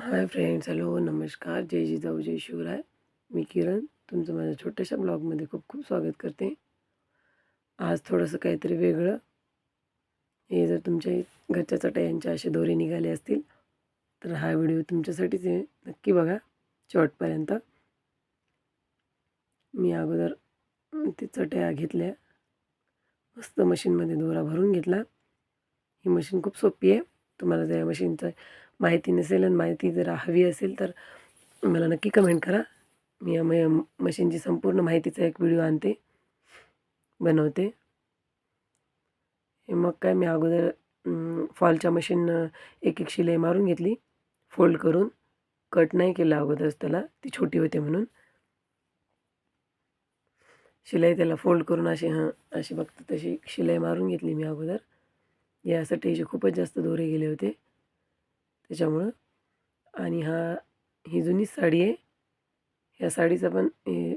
Hi friends hello नमस्कार. जय जिजाऊ जय शिवराय. मी किरण. तुमचं माझ्या छोट्याशा ब्लॉगमध्ये खूप खूप स्वागत करते. आज थोडंसं काहीतरी वेगळं. हे जर तुमच्या घरच्या चटयांच्या असे दोरे निघाले असतील तर हा व्हिडिओ तुमच्यासाठीच आहे. नक्की बघा शेवटपर्यंत. मी अगोदर ते चटया घेतल्या. मस्त मशीनमध्ये दोरा भरून घेतला. ही मशीन खूप सोपी आहे. तुम्हाला त्या मशीनचं माहिती नसेल आणि माहिती जर हवी असेल तर मला नक्की कमेंट करा. मी या म मशीनची संपूर्ण माहितीचा एक व्हिडिओ आणते. बनवते. हे मग काय मी अगोदर फॉलच्या मशीन एक एक शिलाई मारून घेतली. फोल्ड करून. कट नाही केलं अगोदरच त्याला. ती छोटी होते म्हणून. शिलाई त्याला फोल्ड करून अशी हां अशी बघतो तशी शिलाई मारून घेतली मी अगोदर. यासाठी याचे खूपच जास्त दोरे गेले होते. त्याच्यामुळं. आणि हा ही जुनीच साडी आहे. ह्या साडीचा पण ही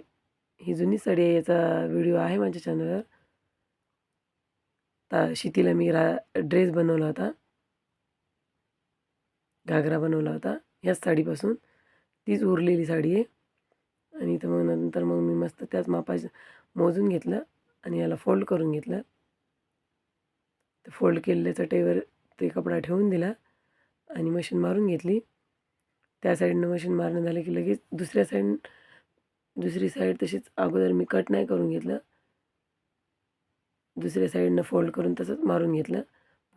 ही जुनीच साडी आहे याचा व्हिडिओ आहे माझ्या चॅनलवर. ता शितीला मी रा ड्रेस बनवला होता. घागरा बनवला होता ह्याच साडीपासून. तीच उरलेली साडी आहे. आणि तर मग नंतर मग मी मस्त त्याच मापाचं मोजून घेतलं. आणि याला फोल्ड करून घेतलं. तर फोल्ड केलेल्या चटईवर ते कपडा ठेवून दिला आणि मशीन मारून घेतली. त्या साईडनं मशीन मारणं झालं की लगेच दुसऱ्या साईड दुसरी साईड तशीच अगोदर मी कट नाही करून घेतलं. दुसऱ्या साईडनं फोल्ड करून तसंच मारून घेतलं.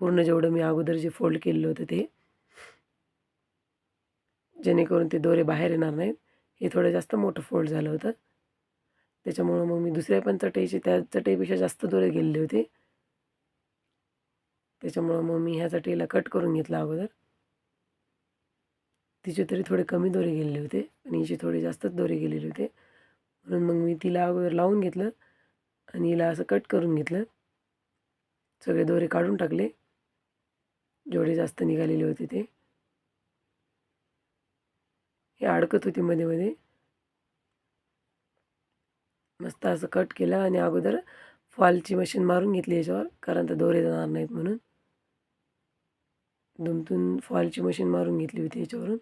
पूर्ण जेवढं मी अगोदर जे फोल्ड केलेलं होतं ते. जेणेकरून ते दोरे बाहेर येणार नाहीत. हे थोडं जास्त मोठं फोल्ड झालं होतं. त्याच्यामुळं मग मी दुसऱ्या पण चटईचे त्या चटईपेक्षा जास्त दोरे गेलेले होते. त्याच्यामुळं मग मी ह्यासाठी याला कट करून घेतला अगोदर. तिचे तरी थोडे कमी दोरे गेलेले होते आणि हिचे थोडे जास्तच दोरे गेलेले होते. म्हणून मग मी तिला अगोदर लावून घेतलं आणि हिला असं कट करून घेतलं. सगळे दोरे काढून टाकले. जेवढे जास्त निघालेले होते ते. हे अडकत होती मध्ये मध्ये. मस्त असं कट केलं आणि अगोदर फॉलची मशीन मारून घेतली याच्यावर कारण तर दोरे जाणार नाहीत म्हणून. दुमतून फॉलची मशीन मारून घेतली होती याच्यावरून.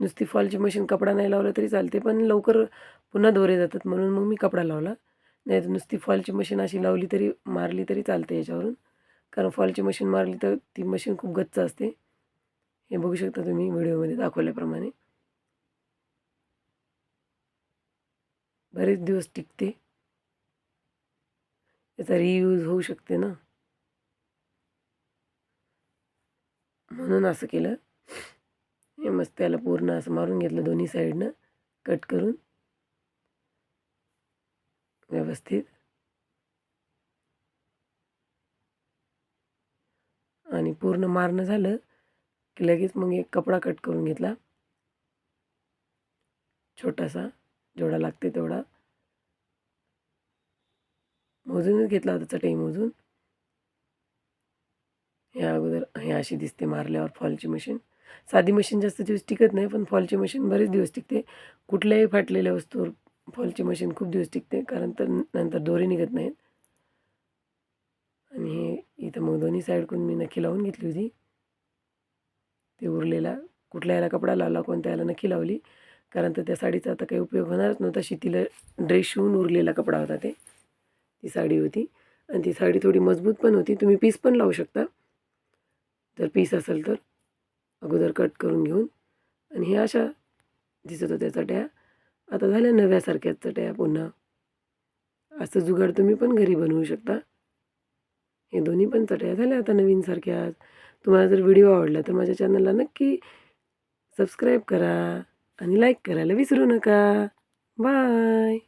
नुसती फॉलची मशीन कपडा नाही लावला तरी चालते पण लवकर पुन्हा दोरे जातात म्हणून मग मी कपडा लावला. नाही तर नुसती फॉलची मशीन अशी लावली तरी मारली तरी चालते याच्यावरून. कारण फॉलची मशीन मारली तर ती मशीन खूप गच्च असते. हे बघू शकता तुम्ही व्हिडिओमध्ये दाखवल्याप्रमाणे. बरेच दिवस टिकते. याचा रियूज होऊ शकते ना. म्हणून असं केलं. हे मस्त त्याला पूर्ण असं मारून घेतलं दोन्ही साईडनं कट करून. व्यवस्थित. आणि पूर्ण मारणं झालं की लगेच मग एक कपडा कट करून घेतला. छोटासा जेवढा लागते तेवढा. मोजूनच घेतला होता चटई मोजून. या अगोदर हे अशी दिसते मारल्यावर फॉलची मशीन साधी मशीन जास्त दिवस टिकत नाही पण फॉलची मशीन बरेच दिवस टिकते. कुठल्याही फाटलेल्या वस्तूवर फॉलची मशीन खूप दिवस टिकते कारण तर नंतर दोरे निघत नाहीत. आणि हे इथं मग दोन्ही साईडकडून मी नखी लावून घेतली होती. ते उरलेला कुठल्या याला कपडा लावला कोणत्या याला नखी लावली कारण तर त्या साडीचा आता काही उपयोग होणारच नव्हता. शितीला ड्रेस शिवून उरलेला कपडा होता ते. ती साडी होती. आणि ती साडी थोडी मजबूत पण होती. तुम्ही पीस पण लावू शकता. जर पीस असेल तर. अगोदर कट करून घेऊन. आणि हे अशा दिसत होत्या चट्या. आता झाल्या नव्यासारख्याच चट्या पुन्हा. असं जुगाड तुम्ही पण घरी बनवू शकता. हे दोन्ही पण चट्या झाल्या आता नवीनसारख्या. तुम्हाला जर व्हिडिओ आवडला तर माझ्या चॅनलला नक्की सबस्क्राईब करा. आणि लाईक करायला विसरू नका. बाय